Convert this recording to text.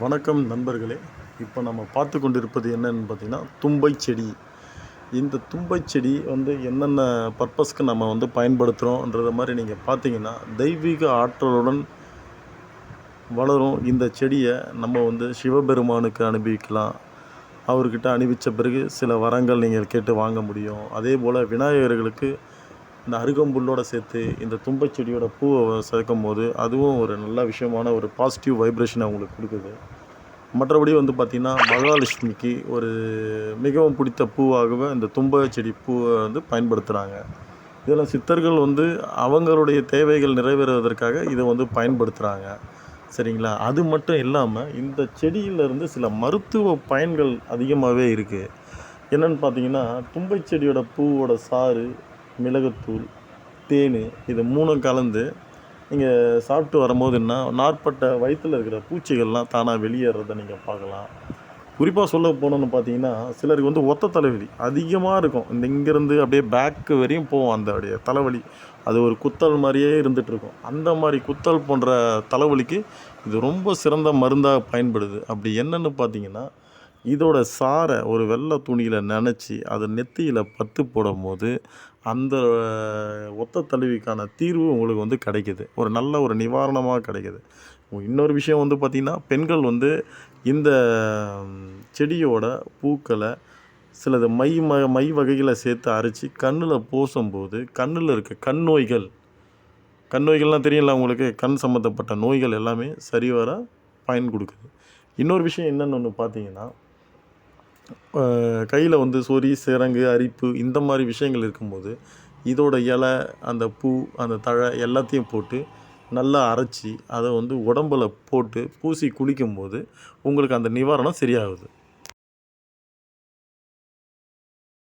வணக்கம் நண்பர்களே. இப்போ நம்ம பார்த்து கொண்டிருப்பது என்னென்னு பார்த்தீங்கன்னா தும்பை செடி. இந்த தும்பை செடி வந்து என்னென்ன பர்பஸ்க்கு நம்ம வந்து பயன்படுத்துகிறோன்றத மாதிரி நீங்கள் பார்த்தீங்கன்னா தெய்வீக ஆற்றலுடன் வளரும் இந்த செடியை நம்ம வந்து சிவபெருமானுக்கு அனுபவிக்கலாம். அவர்கிட்ட அனுபவித்த பிறகு சில வரங்கள் நீங்கள் கேட்டு வாங்க முடியும். அதே போல் விநாயகர்களுக்கு இந்த அருகம்புல்லோடு சேர்த்து இந்த தும்பை செடியோட பூவை சேர்க்கும் போது அதுவும் ஒரு நல்ல விஷயமான ஒரு பாசிட்டிவ் வைப்ரேஷனை அவங்களுக்கு கொடுக்குது. மற்றபடி வந்து பார்த்திங்கன்னா மகாலட்சுமிக்கு ஒரு மிகவும் பிடித்த பூவாகவே இந்த தும்பை செடி பூவை வந்து பயன்படுத்துகிறாங்க இதில் சித்தர்கள் வந்து அவங்களுடைய தேவைகள் நிறைவேறுவதற்காக இதை வந்து பயன்படுத்துகிறாங்க சரிங்களா? அது மட்டும் இல்லாமல் இந்த செடியிலேருந்து சில மருத்துவ பயன்கள் அதிகமாகவே இருக்குது என்னென்னு பார்த்தீங்கன்னா தும்பை செடியோட பூவோட சாறு மிளகுத்தூள் தேன் இது மூணும் கலந்து நீங்கள் சாப்பிட்டு வரும்போது என்ன நாட்பட்ட வயிற்றில் இருக்கிற பூச்சிகள்லாம் தானாக வெளியேறதை நீங்கள் பார்க்கலாம். குறிப்பாக சொல்ல போனோம்னு பார்த்தீங்கன்னா சிலருக்கு வந்து ஒத்த தலைவலி அதிகமாக இருக்கும். இந்த இங்கேருந்து அப்படியே பேக்கு வரையும் போவோம் அந்த அப்படியே தலைவலி. அது ஒரு குத்தல் மாதிரியே இருந்துகிட்டு இருக்கும் அந்த மாதிரி குத்தல் போன்ற தலைவலிக்கு இது ரொம்ப சிறந்த மருந்தாக பயன்படுது. அப்படி என்னென்னு பார்த்தீங்கன்னா இதோட சாறை ஒரு வெள்ளை துணியில் நனைச்சி அதை நெத்தியில் பத்து போடும்போது அந்த ஒத்த தழுவிக்கான தீர்வு உங்களுக்கு வந்து கிடைக்குது. ஒரு நல்ல ஒரு நிவாரணமாக கிடைக்குது. இன்னொரு விஷயம் வந்து பார்த்திங்கன்னா பெண்கள் வந்து இந்த செடியோட பூக்களை சிலது மை ம மை வகைகளை சேர்த்து அரைச்சி கண்ணில் பூசும்போது கண்ணில் இருக்க கண் நோய்கள் கண் நோய்கள்லாம் தெரியல உங்களுக்கு? கண் சம்மந்தப்பட்ட நோய்கள் எல்லாமே சரிவர பயன் கொடுக்குது. இன்னொரு விஷயம் என்னென்னு ஒன்று பார்த்தீங்கன்னா கையில் வந்து சொறி சிரங்கு அரிப்பு இந்த மாதிரி விஷயங்கள் இருக்கும்போது இதோட இலை அந்த பூ அந்த தழை எல்லாத்தையும் போட்டு நல்லா அரைச்சி அதை வந்து உடம்பில் போட்டு பூசி குளிக்கும்போது உங்களுக்கு அந்த நிவாரணம் சரியாகுது.